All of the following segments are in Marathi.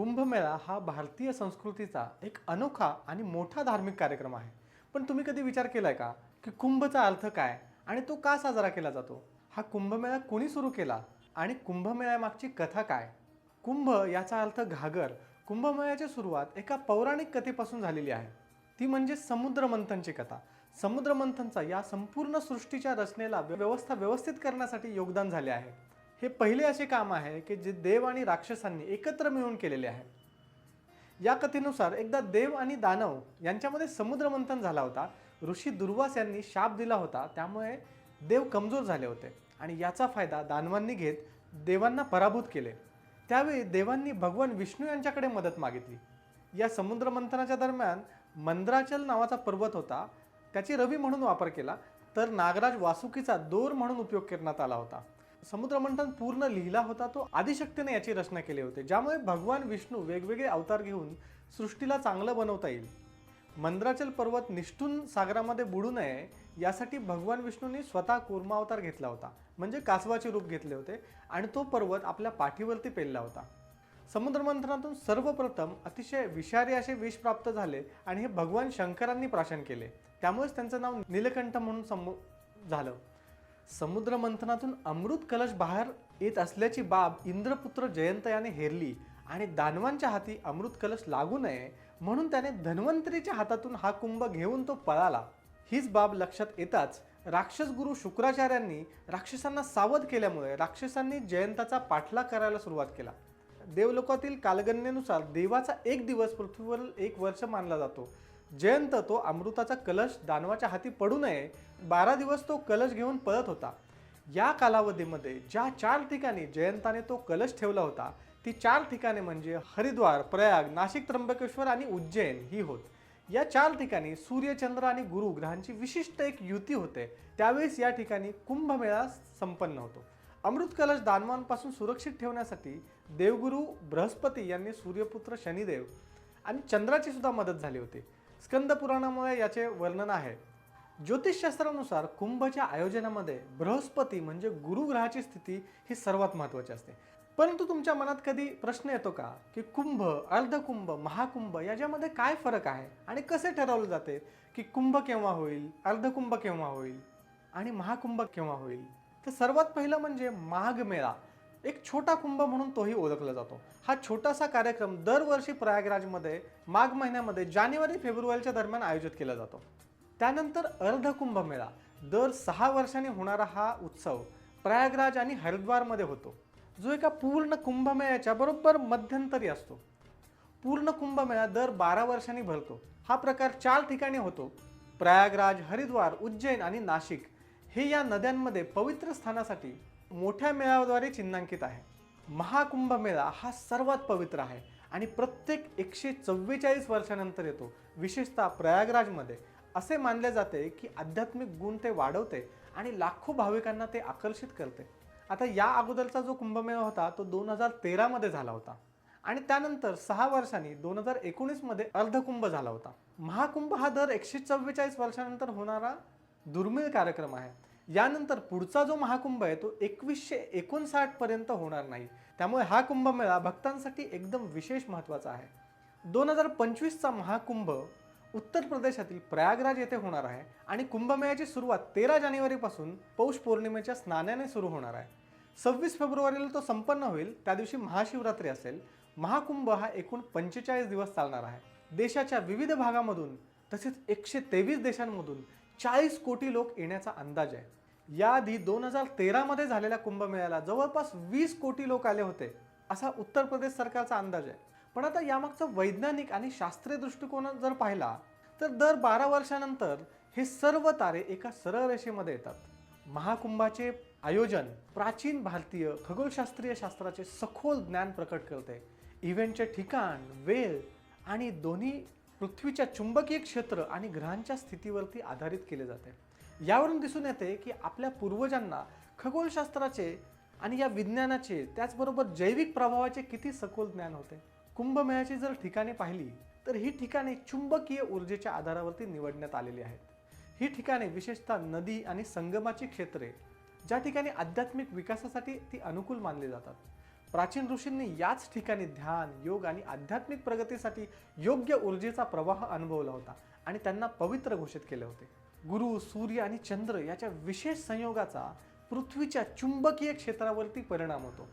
कुंभमेळा हा भारतीय संस्कृतीचा एक अनोखा आणि मोठा धार्मिक कार्यक्रम आहे. पण तुम्ही कधी विचार केलाय का की कुंभचा अर्थ काय आणि तो का साजरा केला जातो? हा कुंभमेळा कोणी सुरू केला आणि कुंभमेळ्यामागची कथा काय? कुंभ याचा अर्थ घागर. कुंभमेळ्याची सुरुवात एका पौराणिक कथेपासून झालेली आहे. ती म्हणजे समुद्रमंथनची कथा. समुद्रमंथनचा या संपूर्ण सृष्टीच्या रचनेला व्यवस्था व्यवस्थित करण्यासाठी योगदान झाले आहे. हे पहिले असे काम आहे की जे देव आणि राक्षसांनी एकत्र मिळून केलेले आहे. या कथेनुसार एकदा देव आणि दानव यांच्यामध्ये समुद्रमंथन झाला होता. ऋषी दुर्वास यांनी शाप दिला होता. त्यामुळे देव कमजोर झाले होते आणि याचा फायदा दानवांनी घेत देवांना पराभूत केले. त्यावेळी देवांनी भगवान विष्णू यांच्याकडे मदत मागितली. या समुद्रमंथनाच्या दरम्यान मंद्राचल नावाचा पर्वत होता. त्याची रवी म्हणून वापर केला. तर नागराज वासुकीचा दोर म्हणून उपयोग करण्यात आला होता. समुद्रमंथन पूर्ण लिहिला होता तो आदिशक्तीने याची रचना केली होती ज्यामुळे भगवान विष्णू वेगवेगळे अवतार घेऊन सृष्टीला चांगलं बनवता येईल. मंद्राचल पर्वत निष्ठून सागरामध्ये बुडू नये यासाठी भगवान विष्णूंनी स्वतः कुर्मावतार घेतला होता म्हणजे कासवाचे रूप घेतले होते आणि तो पर्वत आपल्या पाठीवरती पेलला होता. समुद्रमंथनातून सर्वप्रथम अतिशय विषारी असे विष प्राप्त झाले आणि हे भगवान शंकरांनी प्राशन केले. त्यामुळेच त्यांचं नाव नीलकंठ म्हणून समो झालं. समुद्र मंथनातून अमृत कलश बाहेर येत असल्याची बाब इंद्रपुत्र जयंत याने हेरली. आणि दानवांच्या हाती अमृत कलश लागू नये म्हणून त्याने धन्वंतरीच्या हातातून हा कुंभ घेऊन तो पळाला. हीच बाब लक्षात येताच राक्षस गुरु शुक्राचार्यांनी राक्षसांना सावध केल्यामुळे राक्षसांनी जयंताचा पाठलाग करायला सुरुवात केला. देवलोकातील कालगणनेनुसार देवाचा एक दिवस पृथ्वीवरील एक वर्ष मानला जातो. जयंत तो अमृताचा कलश दानवाच्या हाती पडू नये बारा दिवस तो कलश घेऊन पळत होता. या कालावधीमध्ये ज्या चार ठिकाणी जयंताने तो कलश ठेवला होता ती चार ठिकाणे म्हणजे हरिद्वार प्रयाग नाशिक त्र्यंबकेश्वर आणि उज्जैन ही होत. या चार ठिकाणी सूर्यचंद्र आणि गुरु ग्रहांची विशिष्ट एक युती होते. त्यावेळेस या ठिकाणी कुंभमेळा संपन्न होतो. अमृत कलश दानवांपासून सुरक्षित ठेवण्यासाठी देवगुरु बृहस्पती यांनी सूर्यपुत्र शनिदेव आणि चंद्राची सुद्धा मदत झाली होती. स्कंद पुराणामुळे याचे वर्णन आहे. ज्योतिषशास्त्रानुसार कुंभच्या आयोजनामध्ये बृहस्पती म्हणजे गुरुग्रहाची स्थिती ही सर्वात महत्त्वाची असते. परंतु तुमच्या मनात कधी प्रश्न येतो का की कुंभ अर्धकुंभ महाकुंभ याच्यामध्ये काय फरक आहे? आणि कसे ठरवलं जाते की कुंभ केव्हा होईल अर्धकुंभ केव्हा होईल आणि महाकुंभ केव्हा होईल? तर सर्वात पहिलं म्हणजे माघ मेळा एक छोटा कुंभ म्हणून तोही ओळखला जातो. हा छोटासा कार्यक्रम दरवर्षी प्रयागराजमध्ये माघ महिन्यामध्ये जानेवारी फेब्रुवारीच्या दरम्यान आयोजित केला जातो. त्यानंतर अर्धकुंभ मेळा. दर सहा वर्षांनी होणारा हा उत्सव प्रयागराज आणि हरिद्वारमध्ये होतो. जो एका पूर्ण कुंभमेळ्याच्या बरोबर मध्यंतरी असतो. पूर्ण कुंभमेळा दर बारा वर्षांनी भरतो. हा प्रकार चार ठिकाणी होतो. प्रयागराज हरिद्वार उज्जैन आणि नाशिक. हे या नद्यांमध्ये पवित्र स्थानासाठी मोठ्या मेळाव्याद्वारे चिन्हांकित आहे. महाकुंभ मेळा हा सर्वात पवित्र आहे आणि प्रत्येक एकशे चव्वेचाळीस वर्षानंतर येतो विशेषतः प्रयागराजमध्ये. असे मानले जाते की आध्यात्मिक गुण ते वाढवते आणि लाखो भाविकांना ते आकर्षित करते. आता या अगोदरचा जो कुंभमेळा होता तो दोन हजार तेरामध्ये झाला होता. आणि त्यानंतर सहा वर्षांनी दोन हजार एकोणीसमध्ये अर्धकुंभ झाला होता. महाकुंभ हा दर एकशे चव्वेचाळीस वर्षानंतर होणारा दुर्मिळ कार्यक्रम आहे. यानंतर पुढचा जो महाकुंभ आहे तो एकवीसशे एकोणसाठ पर्यंत होणार नाही. त्यामुळे हा कुंभमेळा भक्तांसाठी एकदम विशेष महत्त्वाचा आहे. दोन हजार पंचवीसचा महाकुंभ उत्तर प्रदेशातील प्रयागराज येथे होणार आहे आणि कुंभमेळ्याची सुरुवात तेरा जानेवारीपासून पौष पौर्णिमेच्या स्नानाने सुरू होणार आहे. सव्वीस फेब्रुवारीला तो संपन्न होईल त्या दिवशी महाशिवरात्री असेल. महाकुंभ हा एकूण पंचेचाळीस दिवस चालणार आहे. देशाच्या विविध भागामधून तसेच एकशे तेवीस देशांमधून चाळीस कोटी लोक येण्याचा अंदाज आहे. याआधी दोन हजार तेरामध्ये झालेल्या कुंभमेळ्याला जवळपास वीस कोटी लोक आले होते असा उत्तर प्रदेश सरकारचा अंदाज आहे. पण आता यामागचं वैज्ञानिक आणि शास्त्रीय दृष्टिकोन जर पाहिला तर दर बारा वर्षानंतर हे सर्व तारे एका सरळ रेषेमध्ये येतात. महाकुंभाचे आयोजन प्राचीन भारतीय खगोलशास्त्रीय शास्त्राचे सखोल ज्ञान प्रकट करते. इव्हेंटचे ठिकाण वेळ आणि दोन्ही पृथ्वीच्या चुंबकीय क्षेत्र आणि ग्रहांच्या स्थितीवरती आधारित केले जाते. यावरून दिसून येते की आपल्या पूर्वजांना खगोलशास्त्राचे आणि या विज्ञानाचे त्याचबरोबर जैविक प्रभावाचे किती सखोल ज्ञान होते. कुंभमेळ्याची जर ठिकाणे पाहिली तर ही ठिकाणे चुंबकीय ऊर्जेच्या आधारावरती निवडण्यात आलेली आहेत. ही ठिकाणे विशेषतः नदी आणि संगमाची क्षेत्रे ज्या ठिकाणी आध्यात्मिक विकासासाठी ती अनुकूल मानली जातात. प्राचीन ऋषींनी याच ठिकाणी ध्यान योग आणि आध्यात्मिक प्रगतीसाठी योग्य ऊर्जेचा प्रवाह अनुभवला होता आणि त्यांना पवित्र घोषित केले होते. गुरु सूर्य आणि चंद्र याच्या विशेष संयोगाचा पृथ्वीच्या चुंबकीय क्षेत्रावरती परिणाम होतो.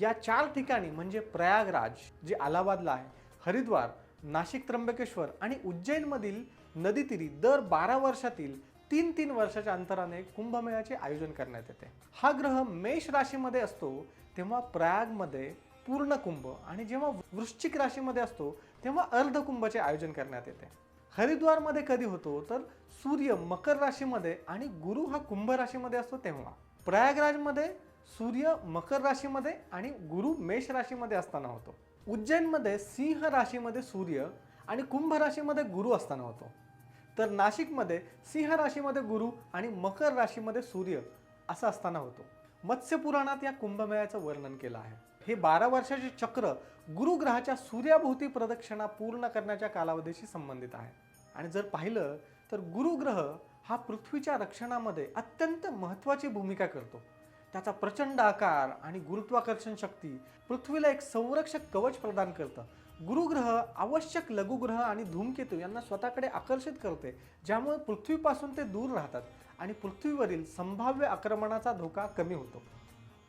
या चार ठिकाणी म्हणजे प्रयागराज जे अलाहाबादला आहे हरिद्वार नाशिक त्र्यंबकेश्वर आणि उज्जैनमधील नदीतीरी दर बारा वर्षातील तीन तीन वर्षाच्या अंतराने कुंभमेळ्याचे आयोजन करण्यात येते. हा ग्रह मेष राशीमध्ये असतो तेव्हा प्रयागमध्ये पूर्ण कुंभ आणि जेव्हा वृश्चिक राशीमध्ये असतो तेव्हा अर्धकुंभचे आयोजन करण्यात येते. हरिद्वारमध्ये कधी होतो तर सूर्य मकर राशीमध्ये आणि गुरु हा कुंभ राशीमध्ये असतो तेव्हा. प्रयागराजमध्ये सूर्य मकर राशीमध्ये आणि गुरु मेष राशीमध्ये असताना होतो. उज्जैनमध्ये सिंह राशीमध्ये सूर्य आणि कुंभ राशीमध्ये गुरु असताना होतो. तर नाशिकमध्ये सिंह राशीमध्ये गुरु आणि मकर राशीमध्ये सूर्य असं असताना होतो. मत्स्य पुराणात या कुंभमेळ्याचं वर्णन केलं आहे. हे बारा वर्षाचे चक्र गुरुग्रहाच्या सूर्याभोवती प्रदक्षिणा पूर्ण करण्याच्या कालावधीशी संबंधित आहे. आणि जर पाहिलं तर गुरुग्रह हा पृथ्वीच्या रक्षणामध्ये अत्यंत महत्त्वाची भूमिका करतो. त्याचा प्रचंड आकार आणि गुरुत्वाकर्षण शक्ती पृथ्वीला एक संरक्षक कवच प्रदान करतं. गुरुग्रह आवश्यक लघुग्रह आणि धूमकेतू यांना स्वतःकडे आकर्षित करते ज्यामुळे पृथ्वीपासून ते दूर राहतात आणि पृथ्वीवरील संभाव्य आक्रमणाचा धोका कमी होतो.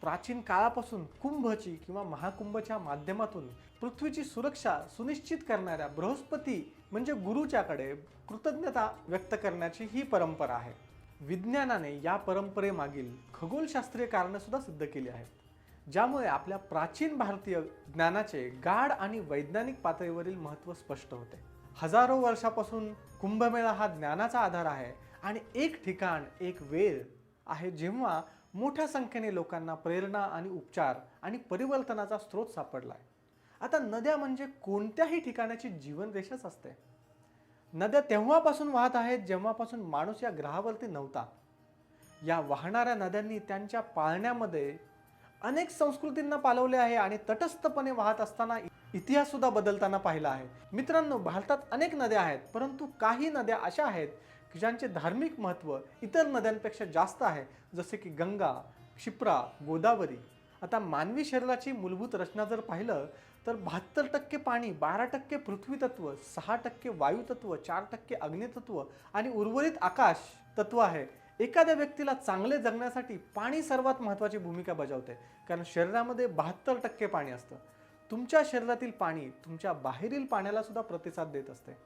प्राचीन काळापासून कुंभची किंवा महाकुंभच्या माध्यमातून पृथ्वीची सुरक्षा सुनिश्चित करणाऱ्या बृहस्पती म्हणजे गुरुच्याकडे कृतज्ञता व्यक्त करण्याची ही परंपरा आहे. विज्ञानाने या परंपरेमागील खगोलशास्त्रीय कारणंसुद्धा सिद्ध केली आहेत. ज्यामुळे आपल्या प्राचीन भारतीय ज्ञानाचे गाढ आणि वैज्ञानिक पातळीवरील महत्त्व स्पष्ट होते. हजारो वर्षापासून कुंभमेळा हा ज्ञानाचा आधार आहे आणि एक ठिकाण एक वेळ आहे जेव्हा मोठ्या संख्येने लोकांना प्रेरणा आणि उपचार आणि परिवर्तनाचा स्रोत सापडलाय. आता नद्या म्हणजे कोणत्याही ठिकाणाची जीवनरेषाच असते. नद्या तेव्हापासून वाहत आहेत जेव्हापासून माणूस या ग्रहावरती नव्हता. या वाहणाऱ्या नद्यांनी त्यांच्या पाळण्यामध्ये अनेक संस्कृतींना पालवले आहे आणि तटस्थपणे वाहत असताना इतिहास सुद्धा बदलताना पाहिला आहे. मित्रांनो भारतात अनेक नद्या आहेत परंतु काही नद्या अशा आहेत की ज्यांचे धार्मिक महत्त्व इतर नद्यांपेक्षा जास्त आहे जसे की गंगा क्षिप्रा गोदावरी. आता मानवी शरीराची मूलभूत रचना जर पाहिलं तर बहात्तर टक्के पाणी बारा टक्के पृथ्वी तत्व सहा टक्के वायुतत्व चार टक्के अग्नितत्व आणि उर्वरित आकाश तत्व आहे. एखाद्या व्यक्तीला चांगले जगण्यासाठी पाणी सर्वात महत्त्वाची भूमिका बजावते कारण शरीरामध्ये बहात्तर टक्के पाणी असतं. तुमच्या शरीरातील पाणी तुमच्या बाहेरील पाण्याला सुद्धा प्रतिसाद देत असते.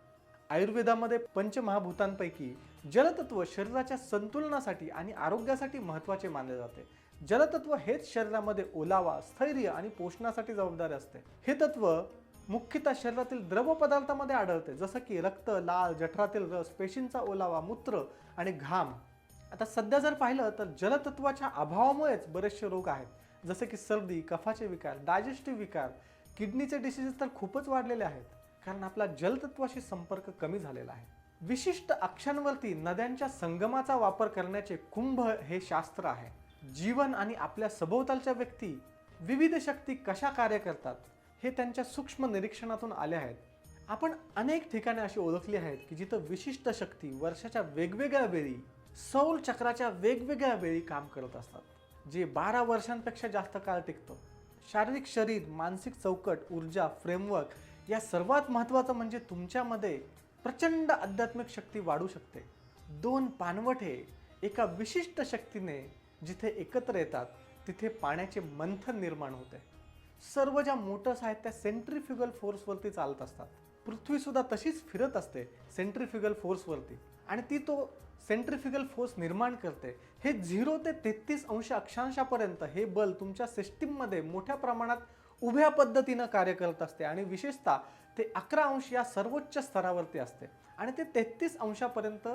आयुर्वेदामध्ये पंचमहाभूतांपैकी जलतत्व शरीराच्या संतुलनासाठी आणि आरोग्यासाठी महत्त्वाचे मानले जाते. जलतत्व हेच शरीरामध्ये ओलावा स्थैर्य आणि पोषणासाठी जबाबदार असते. हे तत्व मुख्यतः शरीरातील द्रव पदार्थामध्ये आढळते जसं की रक्त लाल जठरातील रस पेशींचा ओलावा मूत्र आणि घाम. आता सध्या जर पाहिलं तर जलतत्वाच्या अभावामुळेच बरेचसे रोग आहेत जसे की सर्दी कफाचे विकार डायजेस्टिव्ह विकार किडनीचे डिसीजेस तर खूपच वाढलेले आहेत कारण आपला जलतत्वाशी संपर्क कमी झालेला आहे. विशिष्ट अक्षांवरती नद्यांच्या संगमाचा वापर करण्याचे कुंभ हे शास्त्र आहे. जीवन आणि आपल्या सभोवतालच्या व्यक्ती विविध शक्ती कशा कार्य करतात हे त्यांच्या सूक्ष्म निरीक्षणातून आले आहेत. आपण अनेक ठिकाणे अशी ओळखली आहेत की जिथं विशिष्ट शक्ती वर्षाच्या वेगवेगळ्या वेळी सौर चक्राच्या वेगवेगळ्या वेळी काम करत असतात जे बारा वर्षांपेक्षा जास्त काळ टिकतं. शारीरिक शरीर मानसिक चौकट ऊर्जा फ्रेमवर्क या सर्वात महत्त्वाचं म्हणजे तुमच्यामध्ये प्रचंड आध्यात्मिक शक्ती वाढू शकते. दोन पानवटे एका विशिष्ट शक्तीने जिथे एकत्र येतात तिथे पाण्याचे मंथन निर्माण होते. सर्व ज्या मोटर्स आहेत त्या सेंट्रीफ्युगल फोर्सवरती चालत असतात. पृथ्वीसुद्धा तशीच फिरत असते सेंट्रीफ्युगल फोर्सवरती. आणि ती तो सेंट्रीफ्युगल फोर्स निर्माण करते. हे झिरो ते तेहतीस अंश अक्षांशापर्यंत हे बल तुमच्या सिस्टीममध्ये मोठ्या प्रमाणात उभ्या पद्धतीनं कार्य करत असते. आणि विशेषतः ते अकरा अंश या सर्वोच्च स्तरावरती असते. आणि ते तेहतीस अंशापर्यंत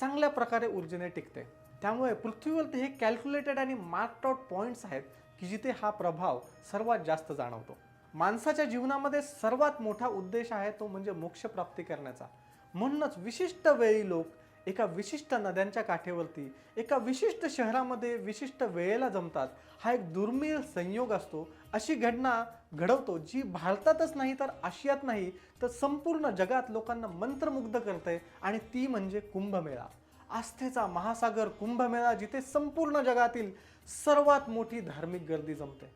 चांगल्या प्रकारे ऊर्जेने टिकते. त्यामुळे पृथ्वीवरती हे कॅल्क्युलेटेड आणि मार्क्ड आउट पॉईंट्स आहेत की जिथे हा प्रभाव सर्वात जास्त जाणवतो. माणसाच्या जीवनामध्ये सर्वात मोठा उद्देश आहे तो म्हणजे मोक्षप्राप्ती करण्याचा. म्हणूनच विशिष्ट वेळी लोक एका विशिष्ट नद्यांच्या काठेवरती एका विशिष्ट शहरामध्ये विशिष्ट वेळेला जमतात. हा एक दुर्मिळ संयोग असतो. अशी घटना घडवतो जी भारतातच नाही तर आशियात नाही तर संपूर्ण जगात लोकांना मंत्रमुग्ध करते आणि ती म्हणजे कुंभमेळा. आस्थेचा महासागर कुंभमेळा जिथे संपूर्ण जगातील सर्वात मोठी धार्मिक गर्दी जमते.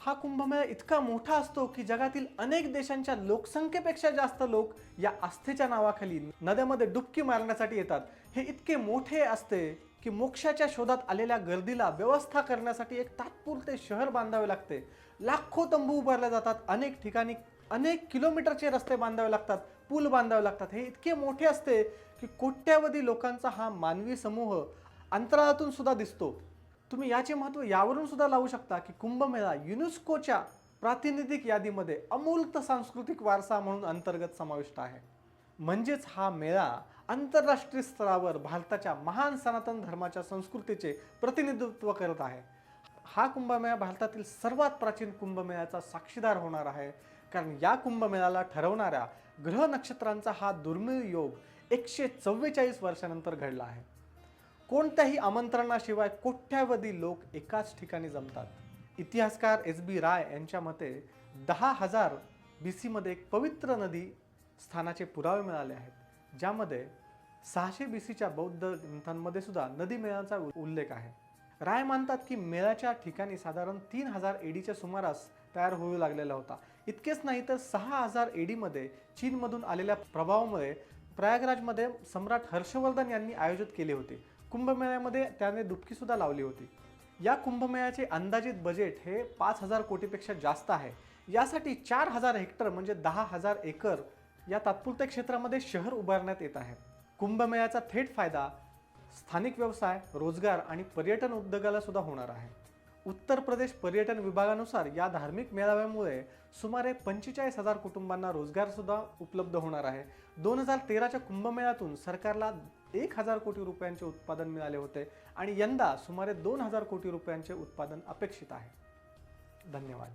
हा कुंभमेळा इतका मोठा असतो की जगातील अनेक देशांच्या लोकसंख्येपेक्षा जास्त लोक या आस्थेच्या नावाखाली नद्यामध्ये डुबकी मारण्यासाठी येतात. हे इतके मोठे असते की मोक्षाच्या शोधात आलेल्या गर्दीला व्यवस्था करण्यासाठी एक तात्पुरते शहर बांधावे लागते. लाखो तंबू उभारले जातात. अनेक ठिकाणी अनेक किलोमीटरचे रस्ते बांधावे लागतात. पूल बांधावे लागतात. हे इतके मोठे असते की कोट्यावधी लोकांचा हा मानवी समूह अंतराळातून सुद्धा दिसतो. तुम्ही याचे महत्त्व यावरून सुद्धा लावू शकता की कुंभमेळा युनेस्कोच्या प्रातिनिधिक यादीमध्ये अमूर्त सांस्कृतिक वारसा म्हणून अंतर्गत समाविष्ट आहे. म्हणजेच हा मेळा आंतरराष्ट्रीय स्तरावर भारताच्या महान सनातन धर्माच्या संस्कृतीचे प्रतिनिधित्व करत आहे. हा कुंभमेळा भारतातील सर्वात प्राचीन कुंभमेळ्याचा साक्षीदार होणार आहे. कारण या कुंभमेळ्याला ठरवणाऱ्या ग्रह नक्षत्रांचा हा दुर्मिळ योग एकशे चव्वेचाळीस वर्षानंतर घडला आहे. कोणत्याही आमंत्रणाशिवाय कोट्यावधी लोक एकाच ठिकाणी जमतात. इतिहासकार एस बी राय यांच्या मते दहा हजार बी सीमध्ये एक पवित्र नदी स्थानाचे पुरावे मिळाले आहेत ज्यामध्ये सहाशे बी सीच्या बौद्ध ग्रंथांमध्ये सुद्धा नदी मेळाचा उल्लेख आहे. राय मानतात की मेळ्याच्या ठिकाणी साधारण तीन हजार एडीच्या सुमारास तयार होऊ लागलेला होता. इतकेच नाही तर सहा हजार एडीमध्ये चीनमधून आलेल्या प्रभावामुळे प्रयागराजमध्ये सम्राट हर्षवर्धन यांनी आयोजित केले होते. कुंभमेळ्यामध्ये त्याने डुबकीसुद्धा लावली होती. या कुंभमेळ्याचे अंदाजित बजेट हे पाच हजार कोटीपेक्षा जास्त आहे. यासाठी चार हजार हेक्टर म्हणजे दहा हजार एकर या तात्पुरत्या क्षेत्रामध्ये शहर उभारण्यात येत आहे. कुंभमेळ्याचा थेट फायदा स्थानिक व्यवसाय रोजगार आणि पर्यटन उद्योगाला सुद्धा होणार आहे. उत्तर प्रदेश पर्यटन विभागानुसार या धार्मिक मेळाव्यामुळे सुमारे पंचेचाळीस हजार कुटुंबांना रोजगारसुद्धा उपलब्ध होणार आहे. दोन हजार तेराच्या कुंभमेळ्यातून सरकारला एक हजार कोटी रुपयांचे उत्पादन मिळाले होते आणि यंदा सुमारे दोन हजार कोटी रुपयांचे उत्पादन अपेक्षित आहे. धन्यवाद.